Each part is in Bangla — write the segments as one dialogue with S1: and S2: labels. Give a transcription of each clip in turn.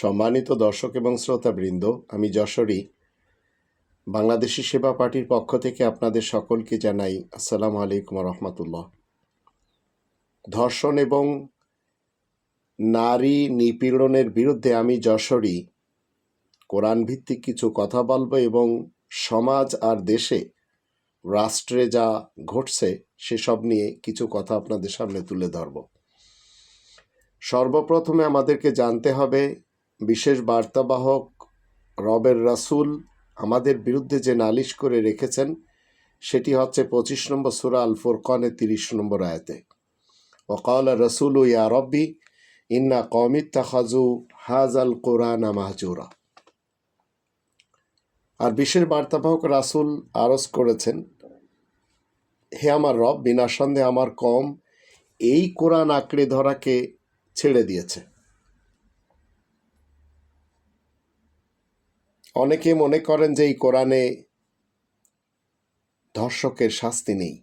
S1: সম্মানিত দর্শক এবং শ্রোতাবৃন্দ, আমি যশোরী। বাংলাদেশি সেবা পার্টির পক্ষ থেকে আপনাদের সকলকে জানাই আসসালামু আলাইকুম রহমতুল্লাহ ধর্ষণ এবং নারী নিপীড়নের বিরুদ্ধে আমি যশোরী। কোরআন ভিত্তিক কিছু কথা বলব এবং সমাজ আর দেশে রাষ্ট্রে যা ঘটছে সেসব নিয়ে কিছু কথা আপনাদের সামনে তুলে ধরব। সর্বপ্রথমে আমাদেরকে জানতে হবে বিশেষ বার্তাবাহক রবের রাসূল আমাদের বিরুদ্ধে যে নালিশ করে রেখেছেন, সেটি হচ্ছে পঁচিশ নম্বর সুরা আল ফুরকানের তিরিশ নম্বর আয়াতে। ওকাল রসুল, ইয়া রব্বি, ইন্না কমিত তাহাজু হাজ আল কোরআন মাহজুরা। আর বিশেষ বার্তাবাহক রাসূল আরজ করেছেন, হে আমার রব, বিনা সন্দেহে আমার কম এই কোরআন আঁকড়ে ধরাকে ছেড়ে দিয়েছে। অনেকে মনে করেন যে এই কোরআনে ধর্ষকের শাস্তি নেই।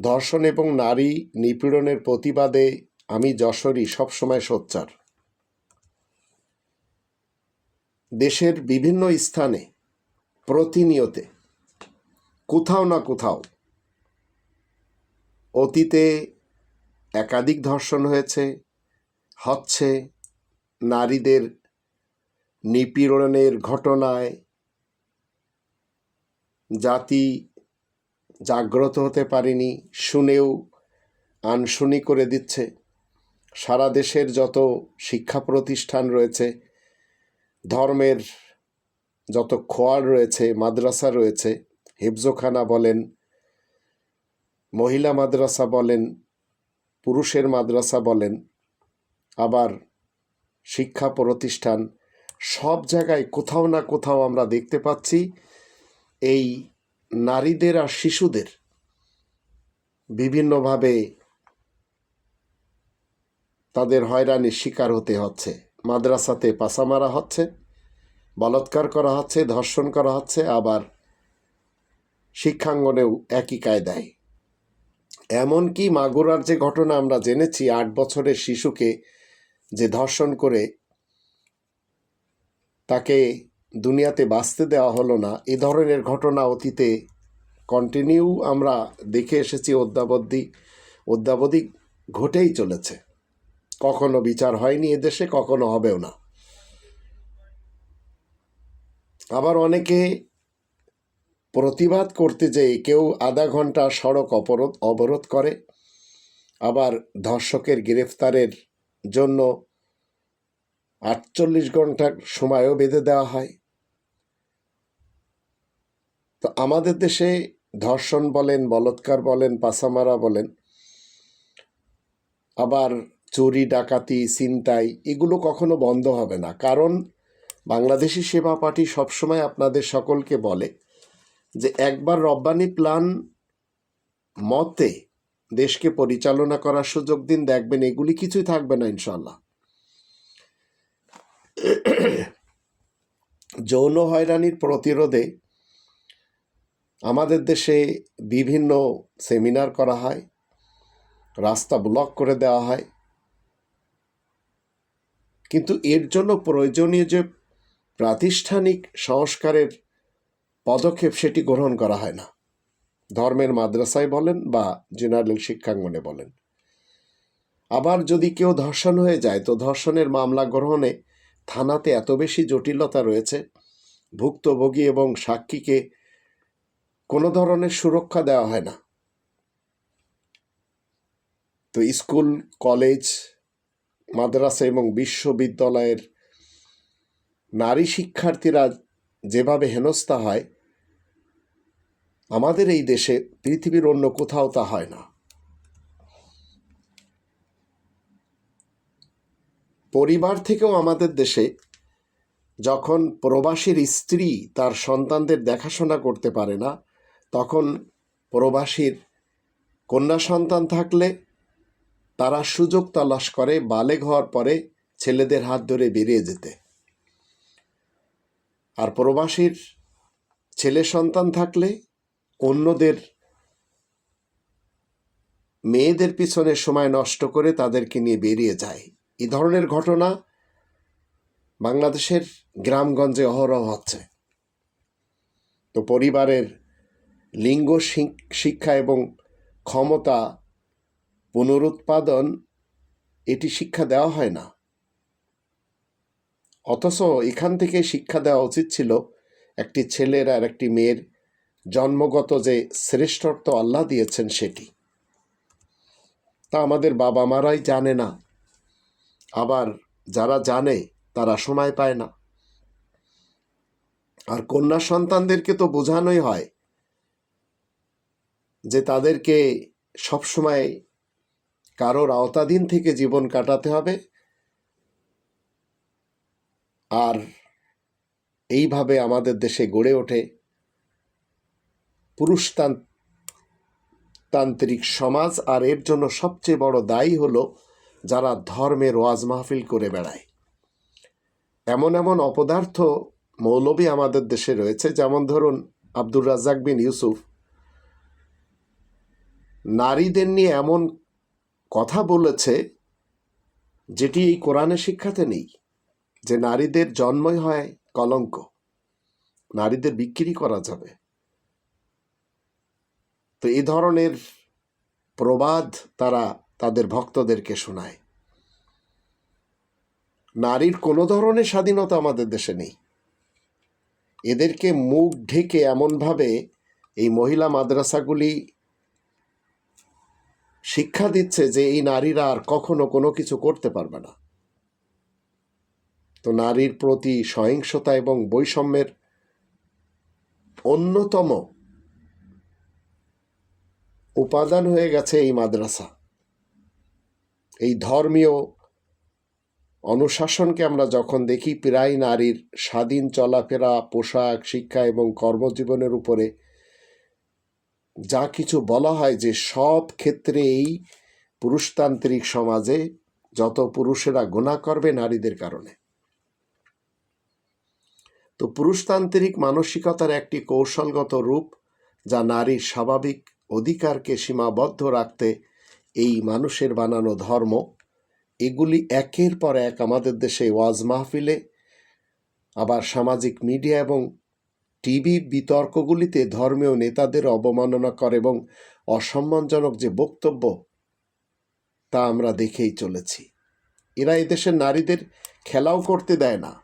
S1: ধর্ষণ এবং নারী নিপীড়নের প্রতিবাদে আমি যশোরই সবসময় সোচ্চার। দেশের বিভিন্ন স্থানে প্রতিনিয়তে কোথাও না কোথাও অতীতে একাধিক ধর্ষণ হয়েছে, হচ্ছে, নারীদের নিপীড়নের ঘটনায় জাতি জাগ্রত হতে পারেনি, শুনেও আনশুনি করে দিচ্ছে। সারা দেশের যত শিক্ষা প্রতিষ্ঠান রয়েছে, ধর্মের যত খোয়ার রয়েছে, মাদ্রাসা রয়েছে, হিফজোখানা বলেন, মহিলা মাদ্রাসা বলেন, পুরুষের মাদ্রাসা বলেন, আবার শিক্ষা প্রতিষ্ঠান সব জায়গায় কোথাও না কোথাও আমরা দেখতে পাচ্ছি এই নারীদের আর শিশুদের বিভিন্নভাবে তাদের হয়রানির শিকার হতে হচ্ছে। মাদ্রাসাতে পাশা মারা হচ্ছে, বলৎকার করা হচ্ছে, ধর্ষণ করা হচ্ছে, আবার শিক্ষাঙ্গনেও একই কায়দায়। এমনকি মাগুরার যে ঘটনা আমরা জেনেছি, আট বছরের শিশুকে যে ধর্ষণ করে তাকে দুনিয়াতে বাঁচতে দেওয়া হলো না। এ ধরনের ঘটনা অতীতে কন্টিনিউ আমরা দেখে এসেছি, অদ্যাবধি অদ্যাবধি ঘটেই চলেছে। কখনো বিচার হয়নি এদেশে কখনো হবেও না। আবার অনেকে প্রতিবাদ করতে যেয়ে কেউ আধা ঘণ্টা সড়ক অবরোধ অবরোধ করে। আবার ধর্ষকের গ্রেফতারের জন্য আটচল্লিশ ঘণ্টার সময়ও বেঁধে দেওয়া হয়। তো আমাদের দেশে ধর্ষণ বলেন, বলৎকার বলেন পাসামারা বলেন, আবার চুরি, ডাকাতি, ছিনতাই এগুলো কখনো বন্ধ হবে না। কারণ বাংলাদেশি সেবা পার্টি সবসময় আপনাদের সকলকে বলে যে একবার রব্বানি প্ল্যান মতে দেশকে পরিচালনা করার সুযোগ দিন, দেখবেন এগুলি কিছুই থাকবে না ইনশাল্লাহ যৌন হয়রানির প্রতিরোধে আমাদের দেশে বিভিন্ন সেমিনার করা হয়, রাস্তা ব্লক করে দেওয়া হয়। কিন্তু এর জন্য প্রয়োজনীয় যে প্রাতিষ্ঠানিক সংস্কারের পদক্ষেপ সেটি গ্রহণ করা হয় না। ধর্মের মাদ্রাসায় বলেন বা জেনারেল শিক্ষাঙ্গনে বলেন। আবার যদি কেউ ধর্ষণ হয়ে যায়, তো ধর্ষণের মামলা গ্রহণে থানাতে এত বেশি জটিলতা রয়েছে, ভুক্তভোগী এবং সাক্ষীকে কোনো ধরনের সুরক্ষা দেওয়া হয় না। তো স্কুল, কলেজ, মাদ্রাসা এবং বিশ্ববিদ্যালয়ের নারী শিক্ষার্থীরা যেভাবে হেনস্থা হয়, আমাদের এই দেশে পৃথিবীর অন্য কোথাও তা হয় না। পরিবার থেকেও আমাদের দেশে যখন প্রবাসীর স্ত্রী তার সন্তানদের দেখাশোনা করতে পারে না, তখন প্রবাসীর কন্যা সন্তান থাকলে তারা সুযোগ তালাশ করে বালেগ হওয়ার পরে ছেলেদের হাত ধরে বেরিয়ে যেতে। আর প্রবাসীর ছেলে সন্তান থাকলে অন্যদের মেয়েদের পিছনে সময় নষ্ট করে তাদেরকে নিয়ে বেরিয়ে যায়। এই ধরনের ঘটনা বাংলাদেশের গ্রামগঞ্জে অহরহ হচ্ছে। তো পরিবারের লিঙ্গ, শিক- শিক্ষা এবং ক্ষমতা পুনরুৎপাদন এটি শিক্ষা দেওয়া হয় না। অথচ এখান থেকে শিক্ষা দেওয়া উচিত ছিল একটি ছেলের আর একটি মেয়ের জন্মগত যে শ্রেষ্ঠত্ব আল্লাহ দিয়েছেন সেটি। তা আমাদের বাবা মারাই জানে না। আবার যারা জানে, তারা সময় পায় না। আর কন্যা সন্তানদেরকে তো বোঝানোই হয় যে তাদেরকে সবসময় কারোর আওতাধীন থেকে জীবন কাটাতে হবে। আর এইভাবে আমাদের দেশে গড়ে ওঠে পুরুষতান- তান্ত্রিক সমাজ, আর এর জন্য সবচেয়ে বড় দায়ী হলো যারা ধর্মের ওয়াজ মাহফিল করে বেড়ায়। এমন এমন অপদার্থ মৌলবী আমাদের দেশে রয়েছে, যেমন ধরুন আব্দুর রাজ্জাক বিন ইউসুফ। নারীদের নিয়ে এমন কথা বলেছে, যেটি এই কোরআনে শিক্ষাতে নেই, যে নারীদের জন্মই হয় কলঙ্ক, নারীদের বিক্রি করা যাবে। তো এই ধরনের প্রবাদ তারা তাদের ভক্তদেরকে শোনায়। নারীর কোনো ধরনের স্বাধীনতা আমাদের দেশে নেই। এদেরকে মুখ ঢেকে এমনভাবে এই মহিলা মাদ্রাসাগুলি শিক্ষা দিচ্ছে যে এই নারীরা আর কখনো কোনো কিছু করতে পারবে না। তো নারীর প্রতি সহিংসতা এবং বৈষম্যের অন্যতম উপাদান হয়ে গেছে এই মাদ্রাসা। এই ধর্মীয় অনুশাসনকে আমরা যখন দেখি, প্রায় নারীর স্বাধীন চলাফেরা, পোশাক, শিক্ষা এবং কর্মজীবনের উপরে যা কিছু বলা হয় যে সব ক্ষেত্রে এই পুরুষতান্ত্রিক সমাজে যত পুরুষেরা গুণা করবে নারীদের কারণে। তো পুরুষতান্ত্রিক মানসিকতার একটি কৌশলগত রূপ যা নারীর স্বাভাবিক অধিকারকে সীমাবদ্ধ রাখতে এই মানুষের বানানো ধর্ম, এগুলি একের পর এক আমাদের দেশে ওয়াজ মাহফিলে, আবার সামাজিক মিডিয়া এবং টিভি বিতর্কগুলিতে ধর্মীয় নেতাদের অবমাননা করে এবং অসম্মানজনক যে বক্তব্য তা আমরা দেখেই চলেছি। এরা এদেশের নারীদের খেলাও করতে দেয় না।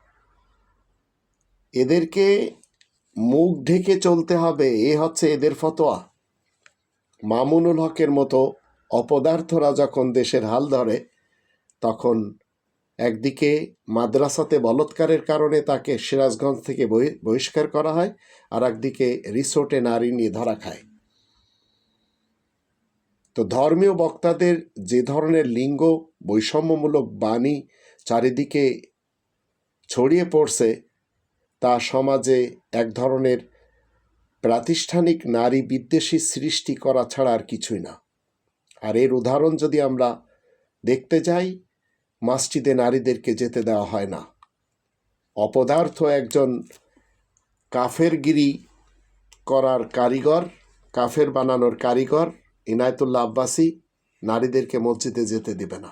S1: এদেরকে মুখ ঢেকে চলতে হবে, এ হচ্ছে এদের ফতোয়া। মামুনুল হকের মতো অপদার্থরা যখন দেশের হাল ধরে, তখন একদিকে মাদ্রাসাতে বলৎকারের কারণে তাকে সিরাজগঞ্জ থেকে বহি- বহিষ্কার করা হয়, আর একদিকে রিসোর্টে নারী নিয়ে ধরা খায়। তো ধর্মীয় বক্তাদের যে ধরনের লিঙ্গ বৈষম্যমূলক বাণী চারিদিকে ছড়িয়ে পড়ছে, তা সমাজে এক ধরনের প্রাতিষ্ঠানিক নারী বিদ্বেষী সৃষ্টি করা ছাড়া আর কিছুই না। আর এর উদাহরণ যদি আমরা দেখতে যাই মাসজিদে নারীদেরকে যেতে দেওয়া হয় না। অপদার্থ একজন কাফেরগিরি করার কারিগর, কাফের বানানোর কারিগর, ইনায়তুল্লাহ আব্বাসী নারীদেরকে মসজিদে যেতে দেবে না।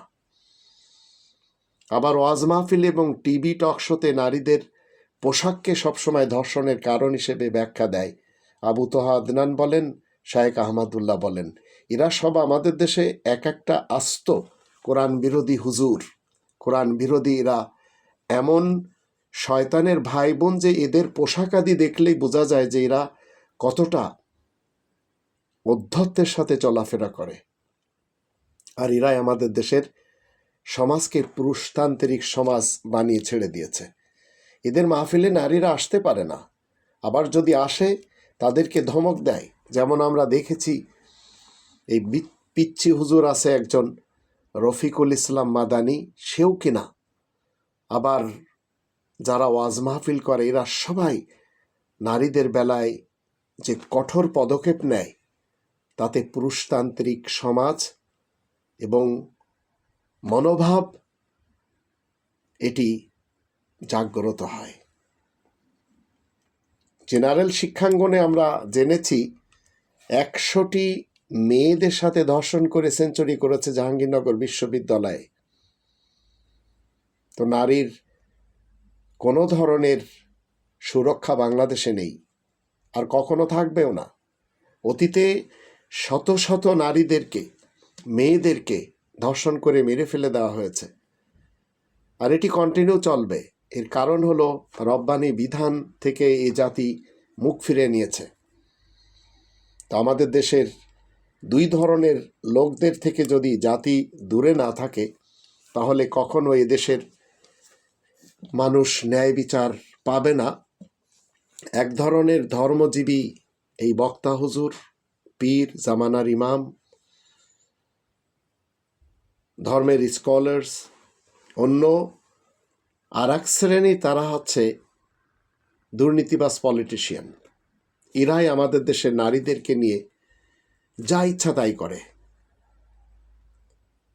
S1: আবার ওয়াজ মাহফিল এবং টিভি টক শোতে নারীদের পোশাককে সবসময় ধর্ষণের কারণ হিসেবে ব্যাখ্যা দেয়। আবু তোহা আদনান বলেন শায়েক আহমদুল্লাহ বলেন এরা সব আমাদের দেশে এক একটা আস্ত কোরআন বিরোধী হুজুর। কোরআন বিরোধী এরা। এমন শয়তানের ভাই বোন যে এদের পোশাক আদি দেখলেই বোঝা যায় যে এরা কতটা অধ্যত্বের সাথে চলাফেরা করে। আর এরাই আমাদের দেশের সমাজকে পুরুষতান্ত্রিক সমাজ বানিয়ে ছেড়ে দিয়েছে। এদের মাহফিলে নারীরা আসতে পারে না। আবার যদি আসে, তাদেরকে ধমক দেয়। যেমন আমরা দেখেছি এই পিচ্ছি হুজুর আছে একজন রফিকুল ইসলাম মাদানি, সেও কিনা? আবার যারা ওয়াজ মাহফিল করে, এরা সবাই নারীদের বেলায় যে কঠোর পদক্ষেপ নেয়, তাতে পুরুষতান্ত্রিক সমাজ এবং মনোভাব, এটি জাগ্রত হয়। জেনারেল শিক্ষাঙ্গনে আমরা জেনেছি, একশোটি মেয়েদের সাথে ধর্ষণ করে সেঞ্চুরি করেছে জাহাঙ্গীরনগর বিশ্ববিদ্যালয়ে। তো নারীর কোনো ধরনের সুরক্ষা বাংলাদেশে নেই। আর কখনো থাকবেও না। অতীতে শত শত নারীদেরকে, মেয়েদেরকে ধর্ষণ করে মেরে ফেলে দেওয়া হয়েছে। আর এটি কন্টিনিউ চলবে। এর কারণ হলো রব্বানি বিধান থেকে এই জাতি মুখ ফিরে নিয়েছে। তো আমাদের দেশের দুই ধরনের লোকদের থেকে যদি জাতি দূরে না থাকে, তাহলে কখনো এদেশের মানুষ ন্যায় বিচার পাবে না। এক ধরনের ধর্মজীবী এই বক্তা হুজুর, পীর, জামানার ইমাম, ধর্মের স্কলার্স, অন্য আর এক শ্রেণি তারা হচ্ছে দুর্নীতিবাজ পলিটিশিয়ান। এরাই আমাদের দেশের নারীদেরকে নিয়ে যা ইচ্ছা তাই করে।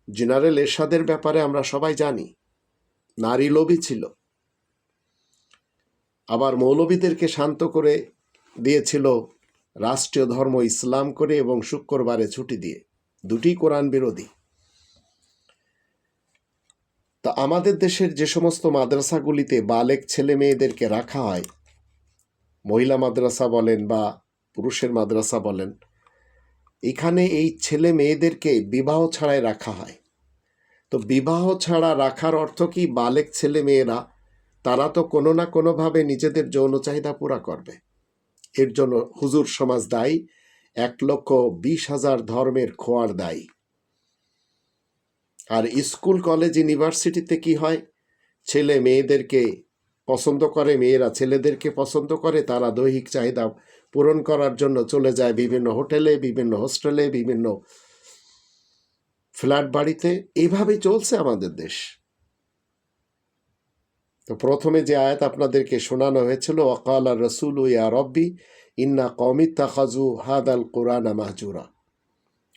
S1: জেনারেল এরশাদের ব্যাপারে আমরা সবাই জানি, নারী লোভী ছিল। আবার মৌলবীদেরকে শান্ত করে দিয়েছিল রাষ্ট্রীয় ধর্ম ইসলাম করে এবং শুক্রবারে ছুটি দিয়ে। দুটি কোরআন বিরোধী। তা আমাদের দেশের যে সমস্ত মাদ্রাসাগুলিতে বালেক ছেলে মেয়েদেরকে রাখা হয়, মহিলা মাদ্রাসা বলেন বা পুরুষের মাদ্রাসা বলেন এখানে এই ছেলে মেয়েদেরকে বিবাহ ছাড়াই রাখা হয়। তো বিবাহ ছাড়া রাখার অর্থ কি? বালেক ছেলে মেয়েরা, তারা তো কোনো না কোনোভাবে নিজেদের যৌন চাহিদা পুরা করবে। এর জন্য হুজুর সমাজ দায়ী, এক লক্ষ বিশ হাজার ধর্মের খোয়ার দায়ী। আর স্কুল, কলেজ, ইউনিভার্সিটিতে কি হয়? ছেলে মেয়েদেরকে পছন্দ করে মেয়েরা, ছেলেদেরকে পছন্দ করে তারা দৈহিক চাহিদা পূরণ করার জন্য চলে যায় বিভিন্ন হোটেলে, বিভিন্ন হোস্টেলে, বিভিন্ন ফ্ল্যাট বাড়িতে। এইভাবেই চলছে আমাদের দেশ। তো প্রথমে যে আয়াত আপনাদেরকে শোনানো হয়েছিল অকাল আর রসুল ইয়া রব্বি ইন্না কমিতা খাজু হাদ আল কোরআন মাহজুরা।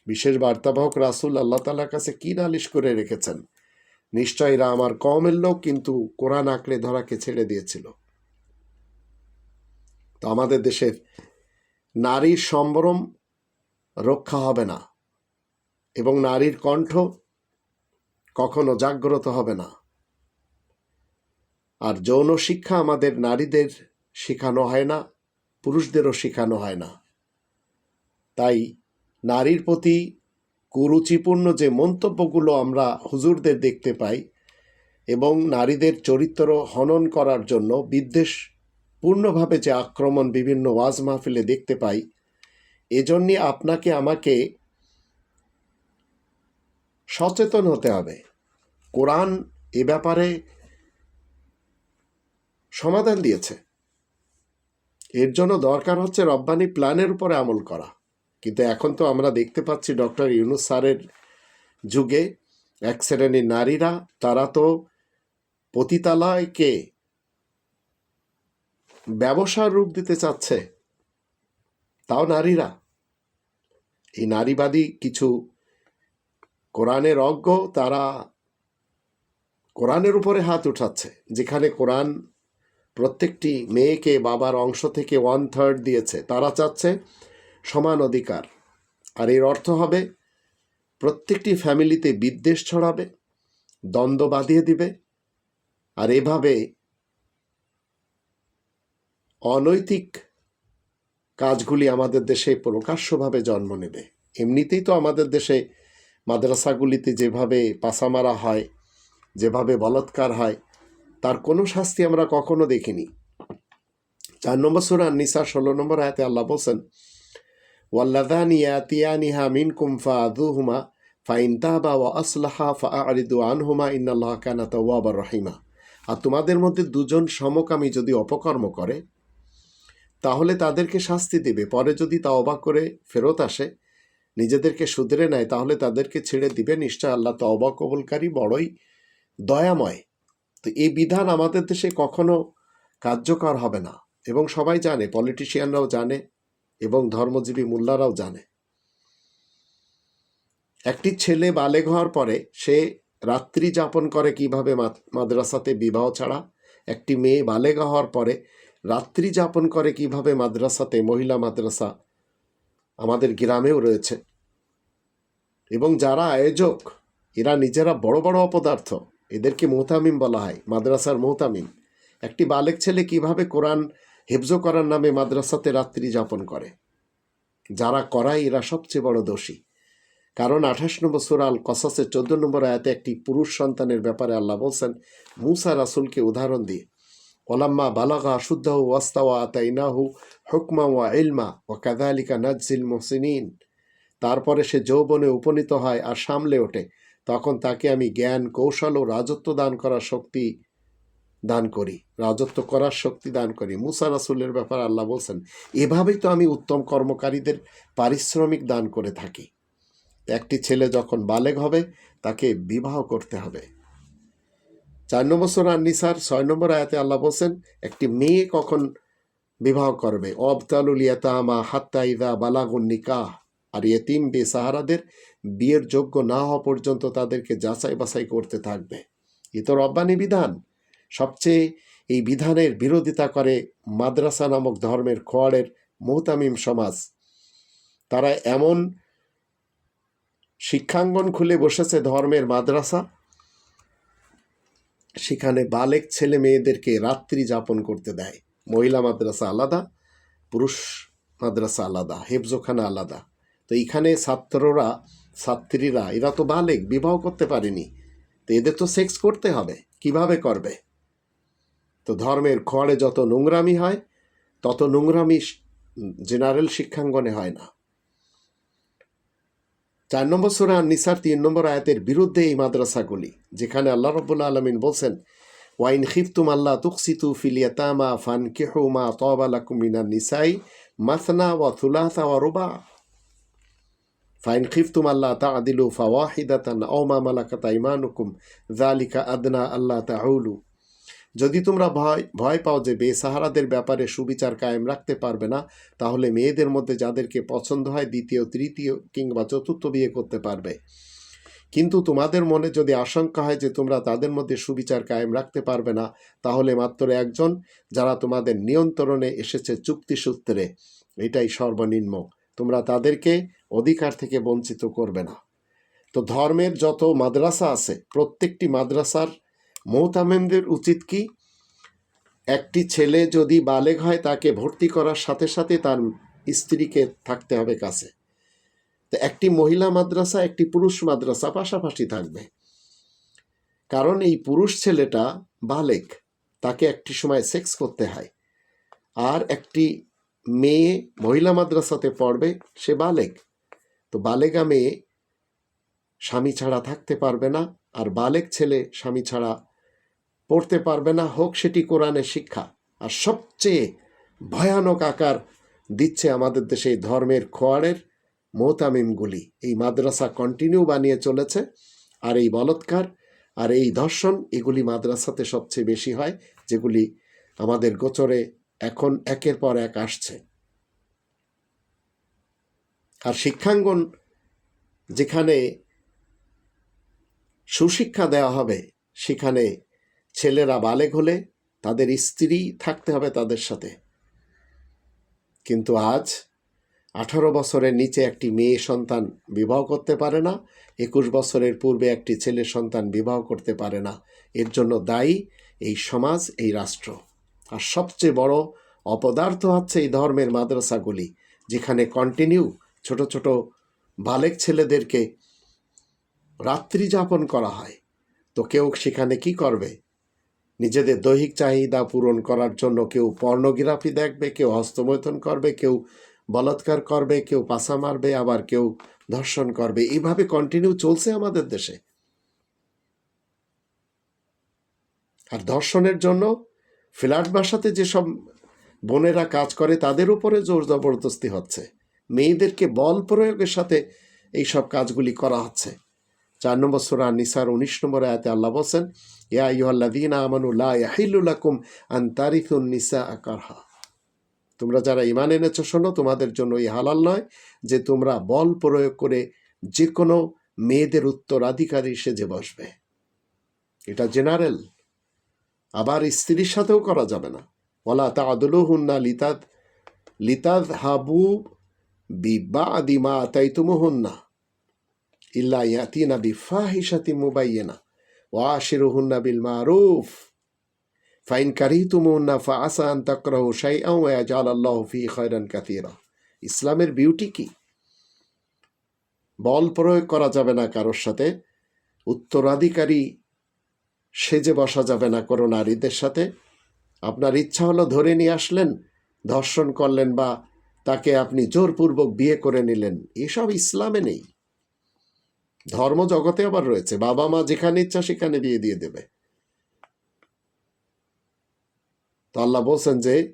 S1: বিশেষ বার্তাবাহক রাসুল আল্লাহ তালার কাছে কী নালিশ করে রেখেছেন? নিশ্চয় এরা আমার কমের লোক, কিন্তু কোরআন আঁকড়ে ধরাকে ছেড়ে দিয়েছিল। তো আমাদের দেশের নারীর সম্ভ্রম রক্ষা হবে না এবং নারীর কণ্ঠ কখনো জাগ্রত হবে না। আর যৌন শিক্ষা আমাদের নারীদের শেখানো হয় না, পুরুষদেরও শেখানো হয় না। তাই নারীর প্রতি কুরুচিপূর্ণ যে মন্তব্যগুলো আমরা হুজুরদের দেখতে পাই এবং নারীদের চরিত্র হনন করার জন্য বিদ্বেষ পূর্ণভাবে যে আক্রমণ বিভিন্ন ওয়াজ মাহফিলে দেখতে পাই এজন্যে আপনাকে আমাকে সচেতন হতে হবে। কোরআন এ ব্যাপারে সমাধান দিয়েছে। এর জন্য দরকার হচ্ছে রব্বানি প্ল্যানের উপরে আমল করা। কিন্তু এখন তো আমরা দেখতে পাচ্ছি ডক্টর ইউনুস স্যারের যুগে এক শ্রেণির নারীরা, তারা তো পতিতালয়কে ব্যবসার রূপ দিতে চাচ্ছে, তাও নারীরা। এই নারীবাদী কিছু কোরআনের অজ্ঞ, তারা কোরআনের উপরে হাত উঠাচ্ছে, যেখানে কোরআন প্রত্যেকটি মেয়েকে বাবার অংশ থেকে ওয়ান থার্ড দিয়েছে। তারা চাচ্ছে সমান অধিকার। আর এর অর্থ হবে, প্রত্যেকটি ফ্যামিলিতে বিদ্বেষ ছড়াবে, দ্বন্দ্ব বাঁধিয়ে দিবে, আর এভাবে অনৈতিক কাজগুলি আমাদের দেশে প্রকাশ্যভাবে জন্ম নেবে। এমনিতেই তো আমাদের দেশে মাদ্রাসাগুলিতে যেভাবে পাসা মারা হয়, যেভাবে বলৎকার হয়, তার কোনো শাস্তি আমরা কখনো দেখিনি। চার নম্বর সুরা নিসা ষোলো নম্বর আয়াতে আল্লাহ বলছেন ওয়াল্লাদান ইয়াতিয়ানিহা মিনকুম ফাদুহুমা ফাইন তাবা ওয়া আসলাহা ফাআরিদু আনহুমা ইন্নাল্লাহ কানা তাওয়াবার রহিমা আর তোমাদের মধ্যে দুজন সমকামী যদি অপকর্ম করে, তাহলে তাদেরকে শাস্তি দেবে। পরে যদি তা অবাক করে ফেরত আসে, নিজেদেরকে শুধরে নেয়, তাহলে তাদেরকে ছেড়ে দিবে। নিশ্চয় আল্লাহ তওবা কবুলকারী, বড়ই দয়াময়। তো এই বিধান আমাদের দেশে কখনো কার্যকর হবে না। এবং সবাই জানে পলিটিশিয়ানরাও জানে ধর্মজীবী মোল্লারাও জানে। একটি ছেলে বালেগ হওয়ার পরে সে রাত্রি যাপন করে কীভাবে মাদ্রাসাতে বিবাহ ছাড়া। একটি মেয়ে বালেগা হওয়ার পরে রাত্রি যাপন করে কীভাবে মাদ্রাসাতে মহিলা মাদ্রাসা আমাদের গ্রামেও রয়েছে। এবং যারা আয়োজক, এরা নিজেরা বড় বড় অপদার্থ, এদেরকে মোহতামিম বলা হয়, মাদ্রাসার মোহতামিম। একটি বালেক ছেলে কীভাবে কোরআন হেফজ করার নামে মাদ্রাসাতে রাত্রি যাপন করে। যারা করায় এরা সবচেয়ে বড় দোষী। কারণ আঠাশ নম্বর সুরাল কসাসের চোদ্দ নম্বর আয়াতে একটি পুরুষ সন্তানের ব্যাপারে আল্লাহ বলছেন, মুসা রাসুলকে উদাহরণ দিয়ে, ওলাম্মা বালাগা শুদ্ধ ওয়াস্তাওয়া আতাইনাহু হুকমা ওয়া ইলমা ও কাদালিকা নাজিল মোহসিনিন। তারপরে সে যৌবনে উপনীত হয় আর সামলে ওঠে। তখন তাকে আমি জ্ঞান, কৌশল ও রাজত্ব দান করার শক্তি দান করি, রাজত্ব করার শক্তি দান করি। মুসা রাসুলের ব্যাপারে আল্লাহ বলছেন, এভাবেই তো আমি উত্তম কর্মকারীদের পারিশ্রমিক দান করে থাকি। একটি ছেলে যখন বালেগ হবে, তাকে বিবাহ করতে হবে। চার নম্বর সোরা নিসার ছয় নম্বর আয়াতে আল্লাহ বলছেন, একটি মেয়ে কখন বিবাহ করবে? অবতালুল ইয়াতামা হাত্তা ইদা বালাগুন নিকাহ। আর ইয়েতিম বে সাহারাদের বিয়ের যোগ্য না হওয়া পর্যন্ত তাদেরকে যাচাই বাছাই করতে থাকবে। এ তো রব্বানি বিধান। সবচেয়ে এই বিধানের বিরোধিতা করে মাদ্রাসা নামক ধর্মের খোয়াড়ের মোহতামিম সমাজ। তারা এমন শিক্ষাঙ্গন খুলে বসেছে ধর্মের মাদ্রাসা, সেখানে বালেক ছেলে মেয়েদেরকে রাত্রি যাপন করতে দেয়। মহিলা মাদ্রাসা আলাদা, পুরুষ মাদ্রাসা আলাদা, হেফজোখানা আলাদা। তো এইখানে ছাত্ররা, ছাত্রীরা, এরা তো বালেক, বিবাহ করতে পারেনি। তো এদের তো সেক্স করতে হবে, কীভাবে করবে? তো ধর্মের খড়ে যত নোংরামি হয়, তত নোংরামি জেনারেল শিক্ষাঙ্গনে হয় না। চার নম্বর সুরা নিসার তিন নম্বর আয়াতের বিরুদ্ধে এই মাদ্রাসাগুলি, যেখানে আল্লাহ রব্বুল্লা আলমিন বলছেন, ওয়াইন খিফতুম আল্লাহ তুকসিতু ফিলিয়াতামা ফান কেহু মা মিনার নিসাই মাসনা ওয়া থুলাসা ওয়া রুবা। ফাইন খিফতুম আল্লাহ তাআদিলু ফাওয়াহিদাতান আও মা মালাকাত যালিকা আদনা আল্লাহ তাউলু। যদি তোমরা ভয় ভয় পাও যে বেসাহারাদের ব্যাপারে সুবিচার কায়েম রাখতে পারবে না, তাহলে মেয়েদের মধ্যে যাদেরকে পছন্দ হয় দ্বিতীয়, তৃতীয় কিংবা চতুর্থ বিয়ে করতে পারবে। কিন্তু তোমাদের মনে যদি আশঙ্কা হয় যে তোমরা তাদের মধ্যে সুবিচার কায়েম রাখতে পারবে না, তাহলে মাত্র একজন, যারা তোমাদের নিয়ন্ত্রণে এসেছে চুক্তিসূত্রে এটাই সর্বনিম্ন। তোমরা তাদেরকে অধিকার থেকে বঞ্চিত করবে না। তো ধর্মের যত মাদ্রাসা আছে, প্রত্যেকটি মাদ্রাসার মৌতামেমদের উচিত কি? একটি ছেলে যদি বালেগ হয়, তাকে ভর্তি করার সাথে সাথে তার স্ত্রীকে থাকতে হবে কাছে। তো একটি মহিলা মাদ্রাসা, একটি পুরুষ মাদ্রাসা পাশাপাশি থাকবে। কারণ এই পুরুষ ছেলেটা বালেক তাকে একটি সময় সেক্স করতে হয়। আর একটি মেয়ে মহিলা মাদ্রাসাতে পড়বে, সে বালেক তো বালেগা মেয়ে স্বামী ছাড়া থাকতে পারবে না, আর বালেক ছেলে স্বামী ছাড়া পড়তে পারবে না, হোক সেটি কোরআনের শিক্ষা। আর সবচেয়ে ভয়ানক আকার দিচ্ছে আমাদের দেশে এই ধর্মের খোয়াড়ের মোহতামিমগুলি এই মাদ্রাসা কন্টিনিউ বানিয়ে চলেছে, আর এই বলৎকার, আর এই ধর্ষণ, এগুলি মাদ্রাসাতে সবচেয়ে বেশি হয়, যেগুলি আমাদের গোচরে এখন একের পর এক আসছে। আর শিক্ষাঙ্গন যেখানে সুশিক্ষা দেওয়া হবে, সেখানে ছেলেরা বালেগ হলে তাদের স্ত্রী থাকতে হবে তাদের সাথে। কিন্তু আজ আঠারো বছরের নিচে একটি মেয়ে সন্তান বিবাহ করতে পারে না, একুশ বছরের পূর্বে একটি ছেলে সন্তান বিবাহ করতে পারে না। এর জন্য দায়ী এই সমাজ, এই রাষ্ট্র। আর সবচেয়ে বড় অপদার্থ হচ্ছে এই ধর্মের মাদ্রাসাগুলি, যেখানে কন্টিনিউ ছোট ছোট বালেক ছেলেদেরকে রাত্রি যাপন করা হয়। তো কেউ সেখানে কি করবে? নিজেদের দৈহিক চাহিদা পূরণ করার জন্য কেউ পর্নোগ্রাফি দেখবে, কেউ হস্তমৈথন করবে, কেউ বলাৎকার করবে, কেউ পাশা মারবে, আবার কেউ ধর্ষণ করবে। এইভাবে কন্টিনিউ চলছে আমাদের দেশে। আর ধর্ষণের জন্য ফ্ল্যাট বাসাতে যেসব বোনেরা কাজ করে, তাদের উপরে জোর জবরদস্তি হচ্ছে। মেয়েদেরকে বল প্রয়োগের সাথে এই সব কাজগুলি করা হচ্ছে। চার নম্বর সুরা নিসার, উনিশ নম্বর আয়াতে আল্লাহ বলছেন ইয়া আকারহা তোমরা যারা ইমান এনেছো, শোনো, তোমাদের জন্য এই হালাল নয় যে তোমরা বল প্রয়োগ করে যে কোনো মেয়েদের উত্তরাধিকারী সেজে বসবে। এটা জেনারেল। আবার স্ত্রীর সাথেও করা যাবে না। ওলা তা আদলু হুন্না লিতাদ লিতাদ হাবু বিবা আদিমা তাইতুমুহুন্না ইল্লা ইয়াতিনা বিফাহিশাতি মুবাইয়িনা। ওয়া আশিরুহুন্না বিল মারুফ ফাইন কারি তুমুন্না ফা আসা আন তাকরাহু শাই আউয়াজাল আল্লাহ ফি খয়রান কাতিরা ইসলামের বিউটি কি? বল প্রয়োগ করা যাবে না কারোর সাথে। উত্তরাধিকারী সেজে বসা যাবে না কোনো নারীদের সাথে। আপনার ইচ্ছা হলো ধরে নিয়ে আসলেন, ধর্ষণ করলেন বা তাকে আপনি জোরপূর্বক বিয়ে করে নিলেন। এসব ইসলামে নেই। ধর্ম জগতে আবার রয়েছে। বাবা মা যেখানে ইচ্ছা সেখানে বিয়ে দিয়ে দেবে। তো আল্লাহ বলছেন যে,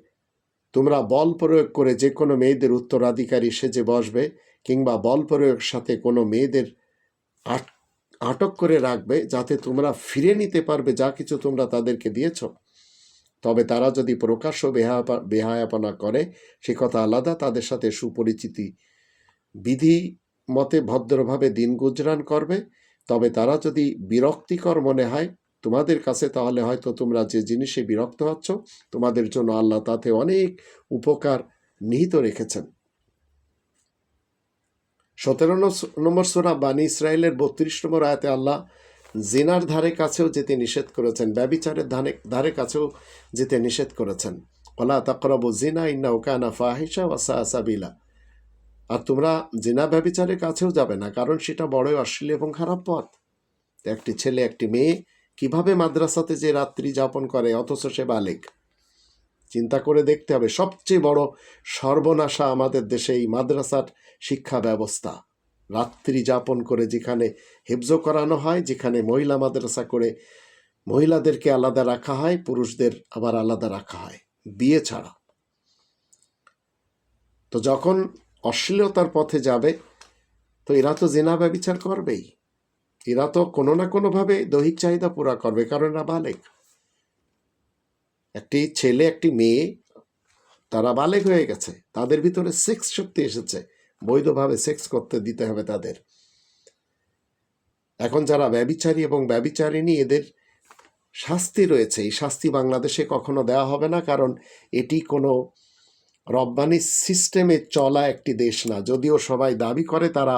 S1: তোমরা বল প্রয়োগ করে যে কোনো মেয়েদের উত্তরাধিকারী সেজে বসবে কিংবা বল প্রয়োগের সাথে কোনো মেয়েদের আট- আটক করে রাখবে যাতে তোমরা ফিরে নিতে পারবে যা কিছু তোমরা তাদেরকে দিয়েছ। তবে তারা যদি প্রকাশ্য বেহায়াপনা করে, সে কথা আলাদা। তাদের সাথে সুপরিচিতি বিধি মতে ভদ্রভাবে দিন গুজরান করবে, তবে তারা যদি বিরক্তিকর মনে হয়, তোমাদের কাছে তাহলে হয়তো তোমরা যে জিনিসে বিরক্ত হচ্ছ, তোমাদের জন্য আল্লাহ তাতে অনেক উপকার নিহিত রেখেছেন। সতেরো নম্বর সোরা বানী ইসরায়েলের বত্রিশ নম্বর আয়াতে আল্লাহ জিনার ধারে কাছেও যেতে নিষেধ করেছেন, ব্যবিচারের ধারে ধারে কাছেও যেতে নিষেধ করেছেন। ওলা তাকরব জিনা ইন্না ওকানা ফাহিসা ওয়াসা আসাবিলা আর তোমরা জিনা ব্যবিচারের কাছেও যাবে না, কারণ সেটা বড়ই অশ্লীল এবং খারাপ পথ। একটি ছেলে, একটি মেয়ে কীভাবে মাদ্রাসাতে যে রাত্রি যাপন করে, অথচ সে বালেক? চিন্তা করে দেখতে হবে, সবচেয়ে বড় সর্বনাশা আমাদের দেশে এই মাদ্রাসার শিক্ষা ব্যবস্থা। রাত্রি যাপন করে যেখানে হেফজো করানো হয়, যেখানে মহিলা মাদ্রাসা করে মহিলাদেরকে আলাদা রাখা হয়, পুরুষদের আবার আলাদা রাখা হয়, বিয়ে ছাড়া। তো যখন অশ্লীলতার পথে যাবে, তো এরা তো জেনা ব্যবচার করবেই। এরা তো কোনো না কোনোভাবে দৈহিক চাহিদা পুরা করবে, কারণ এরা বালেক। একটি ছেলে, একটি মেয়ে, তারা বালেক হয়ে গেছে। তাদের ভিতরে সেক্স শক্তি এসেছে। বৈধভাবে সেক্স করতে দিতে হবে তাদের। এখন যারা ব্যবিচারী এবং ব্যবিচারিণী, এদের শাস্তি রয়েছে। এই শাস্তি বাংলাদেশে কখনো দেওয়া হবে না, কারণ এটি কোনো রব্বানি সিস্টেমে চলা একটি দেশ না। যদিও সবাই দাবি করে তারা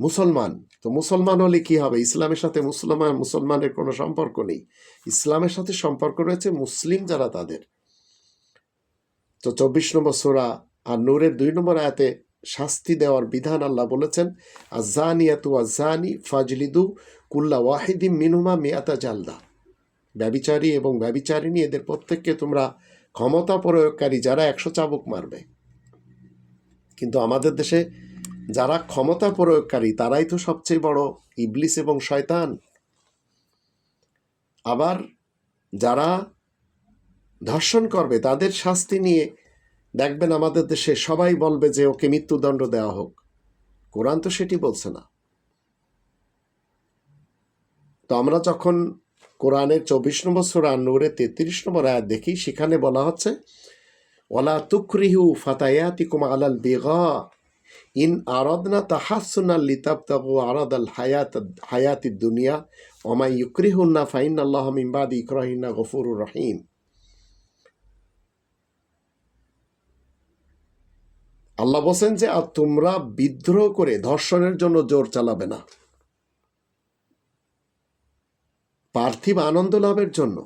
S1: মুসলমান। তো মুসলমান হলে কি হবে? ইসলামের সাথে মুসলমান, মুসলমানের কোনো সম্পর্ক নেই। ইসলামের সাথে সম্পর্ক রয়েছে মুসলিম যারা তাদের। তো চব্বিশ নম্বর সোরা আর নূরের দুই নম্বর আয়াতে শাস্তি দেওয়ার বিধান আল্লাহ বলেছেন আজানিয়াতু আজানি ফাজলিদু কুল্লা ওয়াহিদিম মিনুমা মিয়াতা জালদা। ব্যবিচারী এবং ব্যবিচারিণী, এদের প্রত্যেককে তোমরা ক্ষমতা প্রয়োগকারী যারা একশো চাবুক মারবে। কিন্তু আমাদের দেশে যারা ক্ষমতা প্রয়োগকারী, তারাই তো সবচেয়ে বড় ইবলিস এবং শয়তান। আবার যারা ধর্ষণ করবে, তাদের শাস্তি নিয়ে দেখবেন আমাদের দেশে সবাই বলবে যে, ওকে মৃত্যুদণ্ড দেওয়া হোক। কোরআন তো সেটি বলছে না। তো আমরা যখন কোরআনের চব্বিশ নম্বর সুরা নূরে তেত্রিশ নম্বর আয়াত দেখি সেখানে বলা হচ্ছে ওলা তুকরিহু ফাতায়াতি ফাতায়াতিকুম আলাল বেগা, ইন আরদনা তাহাসুনা লিতাবতাগু আরাদ আল হায়াত, হায়াতি দুনিয়া ওমাই ইউকরিহুন্না ফাইন আল্লাহ মিমবাদ ইকরাহিনা গফুরুর রহিম। আল্লাহ বলছেন যে, আর তোমরা বিদ্রোহ করে ধর্ষণের জন্য জোর চালাবে না। পার্থিব আনন্দ লাভের জন্য।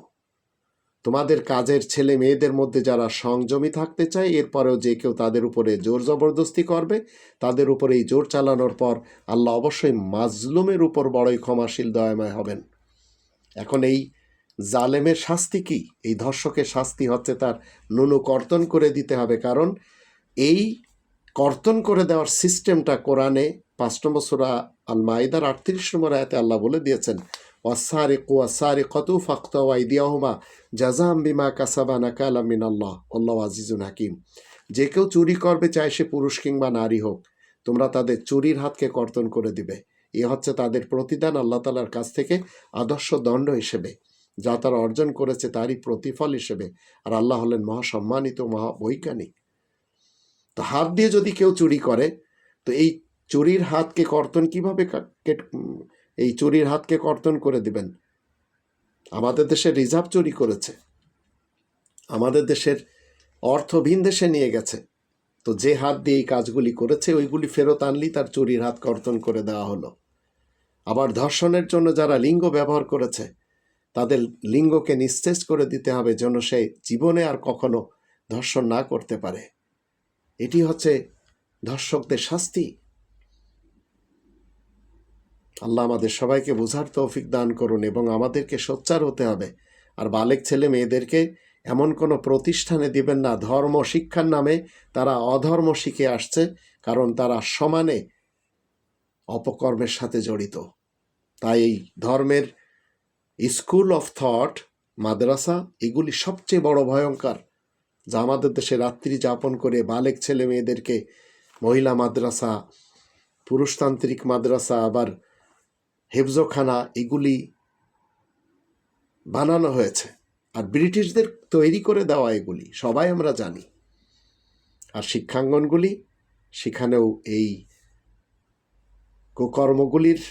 S1: তোমাদের কাজের ছেলে মেয়েদের মধ্যে যারা সংযমী থাকতে চায়, এরপরেও যে কেউ তাদের উপরে জোর জবরদস্তি করবে, তাদের উপরে এই জোর চালানোর পর আল্লাহ অবশ্যই মাজলুমের উপর বড়ই ক্ষমাশীল, দয়াময় হবেন। এখন এই জালেমের শাস্তি কি? এই ধর্ষকের শাস্তি হচ্ছে তার নুনু কর্তন করে দিতে হবে, কারণ এই কর্তন করে দেওয়ার সিস্টেমটা কোরআনে পাঁচ নম্বর সুরা আল মাইদার আটত্রিশ নম্বর আয়াতে আল্লাহ বলে দিয়েছেন ওয়াসারিক ওয়াসারিকত ফাক্তা ওয়াইদিয়াহুমা জাজাম বিমা কাসাবা নাকালা মিন আল্লাহ আল্লাহ আজিজুল হাকিম যে কেউ চুরি করবে চায় সে পুরুষ কিংবা নারী হোক। তোমরা তাদের চুরির হাতকে কর্তন করে দিবে। এ হচ্ছে তাদের প্রতিদান আল্লাহ তালার কাছ থেকে আদর্শ দণ্ড হিসেবে। যা তারা অর্জন করেছে তারই প্রতিফল হিসেবে। আর আল্লাহ হলেন মহাসম্মানিত মহাবৈজ্ঞানিক। তো হাত দিয়ে যদি কেউ চুরি করে, তো এই চুরির হাতকে কর্তন কীভাবে এই চুরির হাতকে কর্তন করে দিবেন। আমাদের দেশে রিজার্ভ চুরি করেছে। আমাদের দেশের অর্থ ভিন দেশে নিয়ে গেছে। তো যে হাত দিয়ে এই কাজগুলি করেছে, ওইগুলি ফেরত আনলি তার চুরির হাত কর্তন করে দেওয়া হলো। আবার ধর্ষণের জন্য যারা লিঙ্গ ব্যবহার করেছে, তাদের লিঙ্গকে নিস্তেজ করে দিতে হবে যেন সে জীবনে আর কখনো ধর্ষণ না করতে পারে। এটি হচ্ছে ধর্ষকদের শাস্তি। আল্লাহ আমাদের সবাইকে বোঝার তৌফিক দান করুন এবং আমাদেরকে সোচ্চার হতে হবে। আর বালেক ছেলে মেয়েদেরকে এমন কোনো প্রতিষ্ঠানে দিবেন না, ধর্ম শিক্ষার নামে তারা অধর্ম শিখে আসছে, কারণ তারা সমানে অপকর্মের সাথে জড়িত। তাই এই ধর্মের স্কুল অফ থট, মাদ্রাসা, এগুলি সবচেয়ে বড় ভয়ঙ্কর, যা আমাদের দেশে রাত্রি যাপন করে বালেক ছেলে মেয়েদেরকে মহিলা মাদ্রাসা, পুরুষতান্ত্রিক মাদ্রাসা, আবার হেফজোখানা এগুলি বানানো হয়েছে। আর ব্রিটিশদের তৈরি করে দেওয়া এগুলি, সবাই আমরা জানি। আর শিক্ষাঙ্গনগুলি, সেখানেও এই কুকর্মগুলির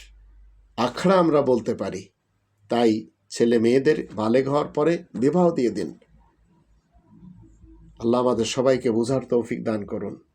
S1: আখড়া আমরা বলতে পারি। তাই ছেলে মেয়েদের বালেগ হওয়ার পরে বিবাহ দিয়ে দিন। আল্লাহ আমাদের সবাইকে বোঝার তৌফিক দান করুন।